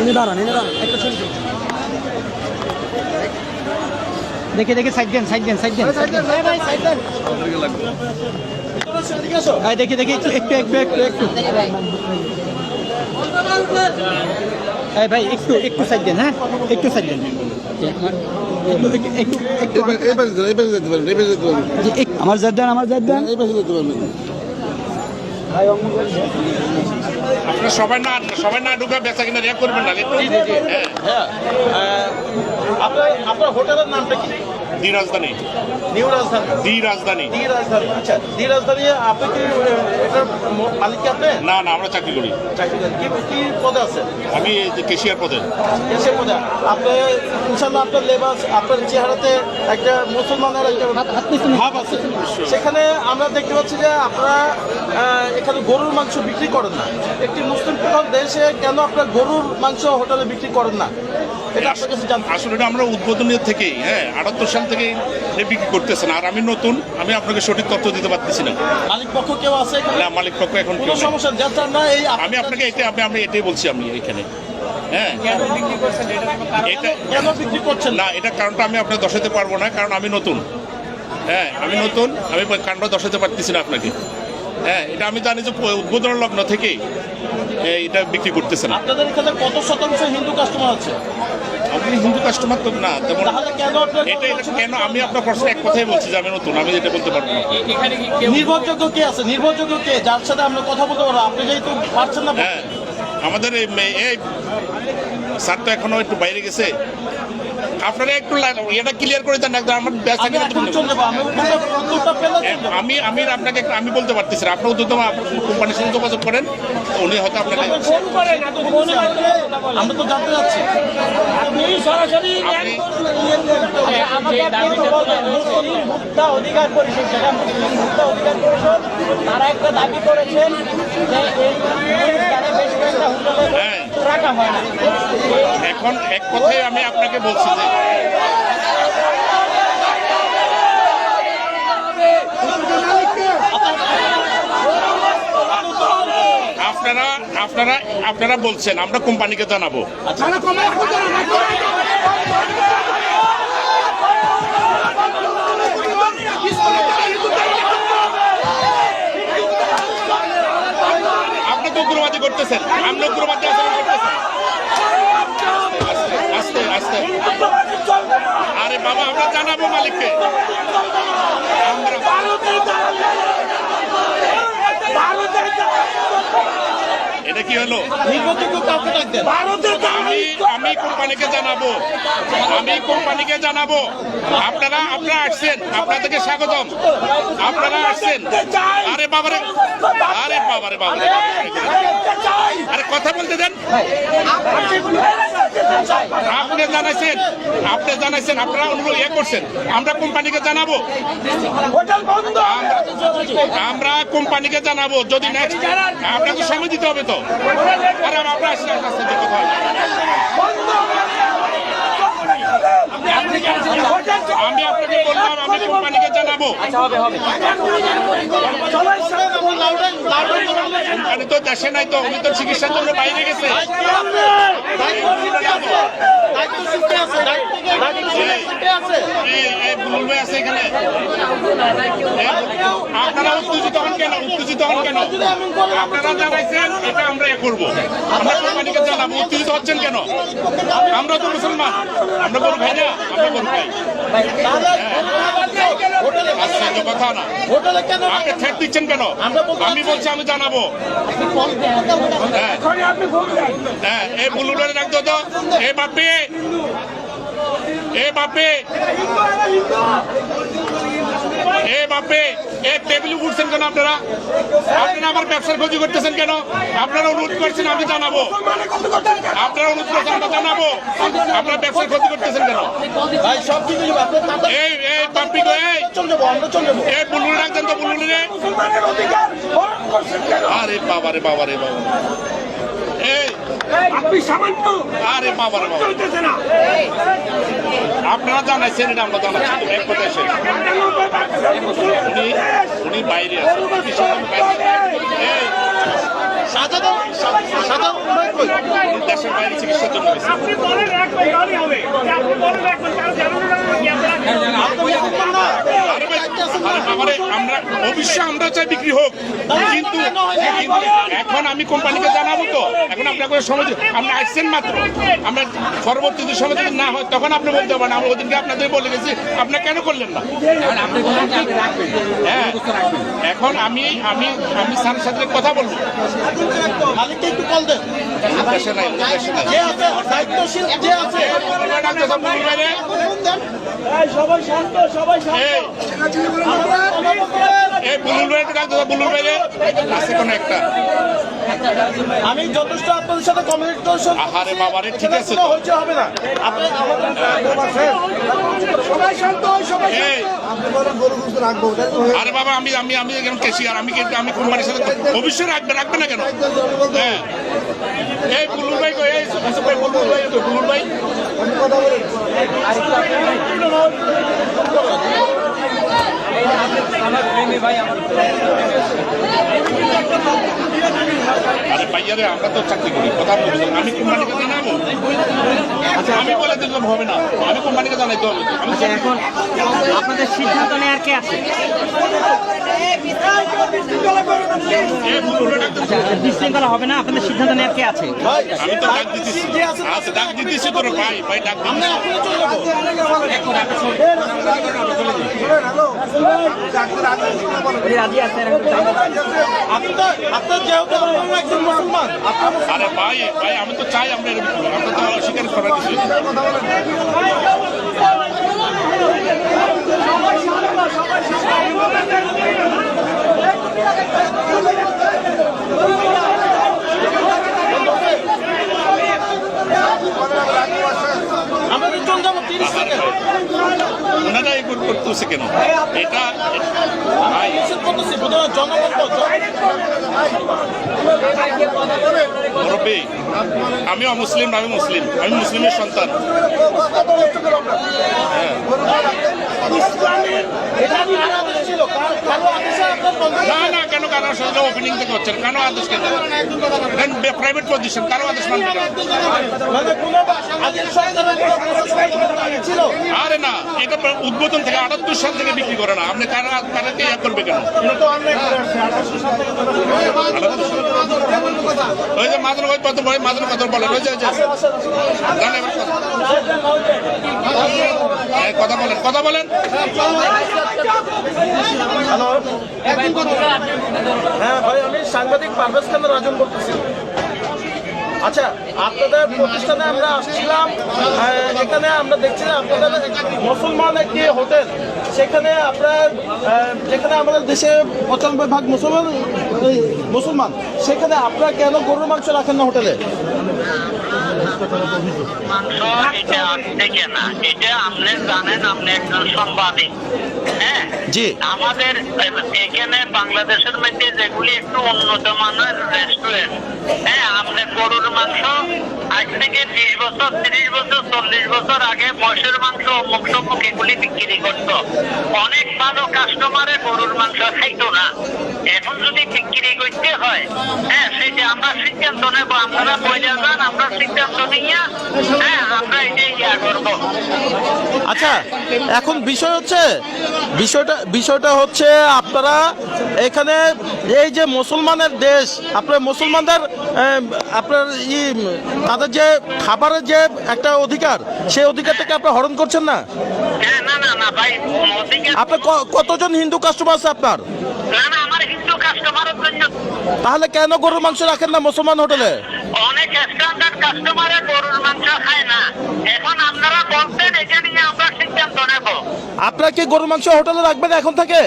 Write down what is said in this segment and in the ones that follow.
এনে দাঁড়ান এনে দাঁড়ান একটা ছবি। দেখে দেখে সাইড দেন সাইড দেন সাইড দেন এই দেখি দেখি একটু একটু একটু একটু একটু। এই ভাই একটু একটু সাইড দেন হ্যাঁ? একটু সাইড দেন। আমার জাদ দেন আমার জাদ দেন। আপনারা সবাই না সবাই না ঢুকে বেচা কিনা রেক করবেন না হ্যাঁ। আপনার আপনার হোটেলের নামটা কি? দি রাজধানী নিউ রাজধানী দি রাজধানী দি রাজধানী আচ্ছা দি রাজধানী আপনি কি এটার মালিক আপনি না না আমরা চাকরি করি চাকরি করেন। কি কি পদে আছে? আমি এই যে কেশিয়ার পদে এসে পদে আপনি ইনশাল্লাহ আপনার লেবাস আপনার চেহারাতে একটা মুসলমানের একটা ভাব আছে সেখানে আমরা দেখতে পাচ্ছি যে আপনারা আহ, এখানে গরুর মাংস বিক্রি করেন না। একটি মুসলিম প্রধান দেশে কেন আপনার গরুর মাংস হোটেলে বিক্রি করেন না? এটা আপনার কাছে জানতে আসলে এটা আমরা উদ্বোধনীয় থেকেই হ্যাঁ আটাত্তর সাল থেকে বিক্রি করতেছেন। আর আমি নতুন আমি আপনাকে সঠিক তথ্য দিতে পারতেছি না। মালিক পক্ষ কেউ আছে না মালিক পক্ষ এখন কোনো কেউ সমস্যা যাত্রা না এই আমি আপনাকে এটা আমি আমি এটাই বলছি আমি এখানে। হ্যাঁ? এটা কেন বিক্রি করছেন? না এটা কারণটা আমি আপনাকে দর্শাতে পারব না কারণ আমি নতুন। হ্যাঁ আমি নতুন আমি কারণটা দশাতে পারতেছি না আপনাকে। হ্যাঁ এটা আমি জানি যে উদ্বোধন লগ্ন থেকেই এটা বিক্রি করতেছে না। আপনাদের এখানে কত শতাংশ হিন্দু কাস্টমার আছে? আপনি হিন্দু কাস্টমার তো না তেমন এটা এটা কেন? আমি আপনার প্রশ্নে এক কথাই বলছি যে আমি নতুন আমি যেটা বলতে পারব না। নির্ভরযোগ্য কে আছে? নির্ভরযোগ্য কে? যার সাথে আমরা কথা বলতে পারব আপনি যেহেতু পারছেন না হ্যাঁ আমাদের এই স্যার তো এখনও একটু বাইরে গেছে। আপনারা একটু এটা ক্লিয়ার করে দেন একদম আমার আমি আমি আপনাকে একটু- আমি বলতে পারতেছি না। আপনার উদ্যোগ কোম্পানির সাথে যোগাযোগ করেন উনি হয়তো আপনাকে আমরা তো জানতে যাচ্ছি। আপনি মুসলিম অধিকার পরিষদ যেটা অধিকার পরিষদ তারা একটা দাবি করেছেন যে এই হ্যাঁ। রাখা হয় না। এখন এক কথাই আমি আপনাকে বলছি যে আপনারা আপনারা আপনারা বলছেন, আমরা কোম্পানিকে জানাব। আপনি তো উগ্রবাদী করতেছেন আপনি উগ্রবাদী আচরণ করতেছেন আস্তে আস্তে আস্তে। বাবা আমরা জানাব মালিককে। এটা কি হলো? কাউকে আমি আমি কোম্পানিকে জানাব? আমি কোম্পানিকে জানাব? আপনারা আপনারা আসছেন, আপনাদেরকে স্বাগতম। আপনারা আসছেন। আরে বাবারে আরে বাবারে বাবারে আরে কথা বলতে দেন। আপনি জানাইছেন আপনি জানাইছেন, আপনারা অনুরোধ ইয়ে করছেন। আমরা কোম্পানিকে জানাব? আমরা- কোম্পানিকে জানাব? যদি নেক্সট আপনাকে সময় দিতে হবে তো। আরে আমরা কথা। আমি আপনাকে বললাম আমি কোম্পানিকে জানাব। আমি তো দেশে নাই তো, উনি তো চিকিৎসার জন্য বাইরে গেছে। কেন? কেন? আপনারা এটা আমরা এ করব। জানাব হচ্ছেন কেন? আমরা তো মুসলমান, আমরা বড় ভাই না আমরা বড় ভাই। এটা কথা না। কেন? আপনি থ্রেট দিচ্ছেন কেন? আমি বলছি আমি জানাব। হ্যাঁ। হ্যাঁ এই বুলুডারে রাখ তো। এ বাপে। এ বাপে। এ বাপে এ টেবিল উঠছেন কেন আপনারা? আপনারা আমার ব্যবসার ক্ষতি করতেছেন কেন? আপনারা অনুরোধ করছেন আমি জানাব। আপনারা অনুরোধ করছেন আমরা জানাব। আপনারা ব্যবসার ক্ষতি করতেছেন কেন? এই এই বাপি গো এই এই বুলুল রাখছেন তো বুলুল রে। আরে বাবা রে বাবা রে বাবা আপনি সামান্য আরে বাবা চলতেছে না। আপনারা জানাইছেন এটা আমরা জানাচ্ছি। এক কথায় শেষ। উনি উনি বাইরে আছেন। দেশের বাইরে চিকিৎসার জন্য আপনি বলেন তাহলেই হবে আপনি বলেন রাখবেন কারণ জানানো না আপনি মুসলমান না? আরে ভাই, বাবারে, আমরা অবশ্যই আমরা চাই বিক্রি হোক। কিন্তু এখন আমি কোম্পানিকে জানাব তো। এখন আপনাকে সময় দিই। আপনি আসছেন মাত্র। আমরা পরবর্তী যে সময় যদি না হয় তখন আপনি বলতে পারেন। আমরা ওদিনকে আপনাদের বলে গেছি আপনি কেন করলেন না? হ্যাঁ। এখন আমি আমি আমি স্যারের সাথে কথা বলব। সবাই শান্ত সবাই শান্ত। এই, বাইরে ডাক্তার সাহেব বলুন বাইরে আছে কোনো একটা? আমি যথেষ্ট আপনাদের সাথে কমিউনিকেশন আহারে বাবারে, ঠিক আছে তো। হচ্ছে হবে না। আপনি আমাদের সবাই শান্ত সবাই এই। আরে বাবা আমি আমি আমি একজন কেশিয়ার আমি কিন্তু আমি কোম্পানির সাথে অবশ্যই রাখবে রাখবে না কেন? হ্যাঁ। এই বুলুর ভাই কই? এই ভাই বুলুর ভাই। কই বুলুর ভাই আরে ভাইয়ারে আমরা তো চাকরি করি, কথা বলছি আমি কোম্পানিকে জানাব? আচ্ছা আমি বলে দিলাম, হবে না। আমি কোম্পানিকে জানাইতে হবে আমি এখন আপনাদের সিদ্ধান্ত নেওয়ার কে আছে এই বুলুর ভাই ডাক্তার আচ্ছা বিশৃঙ্খলা হবে না আপনাদের সিদ্ধান্ত নেওয়ার কে আছে আমি তো ডাক দিতেছি আচ্ছা ডাক দিতেছি তোর ভাই ভাই ডাক আরে ভাই ভাই আমি তো চাই আমরা এরকম আমরা তো অস্বীকার করা দিচ্ছি যাব তিরিশ সেকেন্ড ওনারা এগুলো করতেছে কেন? এটা মুরব্বী আমি অমুসলিম আমি মুসলিম। আমি মুসলিমের সন্তান। বন্ধ না কারোর সাথে ওপেনিং থেকে হচ্ছেন কেন আদেশ কেন? প্রাইভেট পজিশন কারও আদেশ আরে না এটা উদ্বোধন থেকে আটাত্তর সাল থেকে বিক্রি করে না। আপনি কারা কারাকে ইয়া করবে কেন? ওই যে মাদুর ভাই কত ভাই মাদুর কত বলেন। ওই যে ওই যে জান এবার কথা। হ্যাঁ, বলেন কথা বলেন। হ্যাঁ ভাই, আমি সাংবাদিক পারভেজ খান রাজন বলতেছি। আচ্ছা আপনাদের প্রতিষ্ঠানে আমরা আসছিলাম এখানে আমরা দেখছিলাম আপনাদের মুসলমান একটি হোটেল। সেখানে আপনার যেখানে আমাদের দেশে পঁচানব্বই ভাগ মুসলমান মুসলমান। সেখানে আপনারা কেন গরুর মাংস রাখেন না হোটেলে? এটা থেকে না এটা আপনি জানেন আপনি একজন সাংবাদিক হ্যাঁ। আমাদের এখানে বাংলাদেশের মধ্যে যেগুলি একটু উন্নত মানের রেস্টুরেন্ট হ্যাঁ আপনি গরুর মাংস আজ থেকে বিশ বছর, তিরিশ বছর, চল্লিশ বছর আগে মহিষের মাংস অমুক সমুক এগুলি বিক্রি করতো। অনেক ভালো কাস্টমারে গরুর মাংস খাইতো না। এখন যদি বিক্রি করতে হয় হ্যাঁ সেটা আমরা সিদ্ধান্ত নেব। আপনারা বইলে যান, আমরা সিদ্ধান্ত নিয়ে হ্যাঁ আমরা এটাই ইয়া করব। আচ্ছা এখন বিষয় হচ্ছে বিষয়টা বিষয়টা হচ্ছে আপনারা এখানে এই যে মুসলমানের দেশ আপনার মুসলমানদের আপনার ই তাদের যে খাবারের যে একটা অধিকার সেই অধিকারটাকে আপনি হরণ করছেন না? হ্যাঁ না না না ভাই আপনার কতজন হিন্দু কাস্টমার আছে আপনার? তাহলে কেন গরুর মাংস রাখেন না মুসলমান হোটেলে? স্ট্যান্ডার্ড কাস্টমারে গরুর মাংস খায় না। এখন আপনারা বলতেন এটা নিয়ে আমরা সিদ্ধান্ত নেব। আপনারা কি গরুর মাংস হোটেলে রাখবেন এখন থেকে?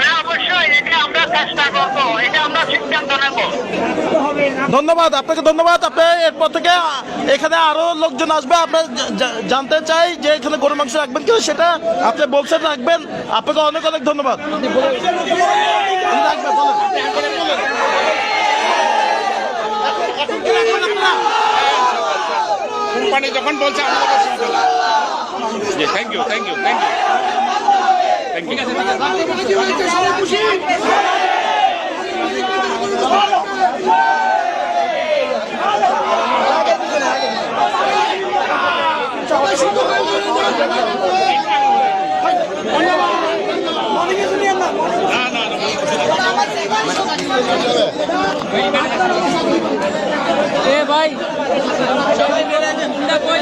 না অবশ্যই এটা আমরা চেষ্টা করব এটা আমরা সিদ্ধান্ত নেব। ধন্যবাদ আপনাকে ধন্যবাদ। আপনি এরপর থেকে এখানে আরও লোকজন আসবে আপনার জানতে চাই যে এখানে গরুর মাংস রাখবেন কিনা সেটা আপনি বলছেন রাখবেন। আপনাকে অনেক অনেক ধন্যবাদ। রাখবেন বলেন এখন কি রাখবেন আপনারা? কোম্পানি যখন বলছে আমাদের thank you thank you thank you thank you ভাই সবাই মিলে আছে মুন্ডা কই?